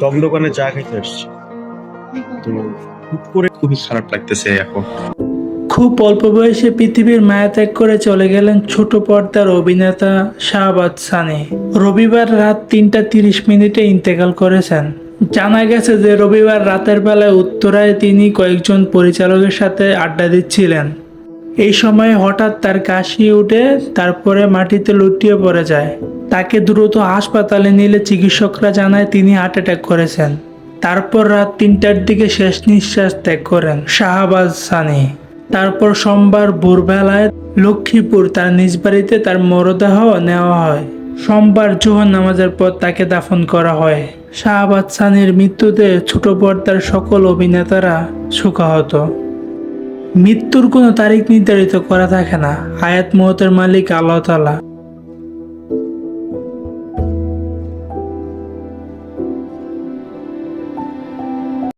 দম দোকানে চা খেতে আসছি। তো হুট করে খুবই খারাপ লাগতেছে এখন। খুব অল্প বয়সে পৃথিবীর মায়া ত্যাগ করে চলে গেলেন ছোট পর্দার অভিনেতা শাহবাজ সানি। রবিবার রাত তিনটা তিরিশ মিনিটে ইন্তেকাল করেছেন। জানা গেছে যে রবিবার রাতের বেলায় উত্তরায় তিনি কয়েকজন পরিচালকের সাথে আড্ডা দিচ্ছিলেন। এই সময় হঠাৎ তার কাশি উঠে তারপরে মাটিতে লুটিয়ে পড়ে যায়। তাকে দ্রুত হাসপাতালে নিলে চিকিৎসকরা জানায় তিনি হার্ট অ্যাটাক করেছেন। তারপর রাত তিনটার দিকে শেষ নিঃশ্বাস ত্যাগ করেন শাহবাজ সানি। তারপর সোমবার ভোরবেলায় লক্ষ্মীপুর তার নিজ বাড়িতে তার মরদেহ নেওয়া হয়। সোমবার জোহর নামাজের পর তাকে দাফন করা হয়। শাহবাজ সানির মৃত্যুতে ছোট পর্দার সকল অভিনেতারা শোকাহত। মৃত্যুর কোনো তারিখ নির্ধারিত করা থাকে না। আয়াত মহতের মালিক আল্লাহ তালা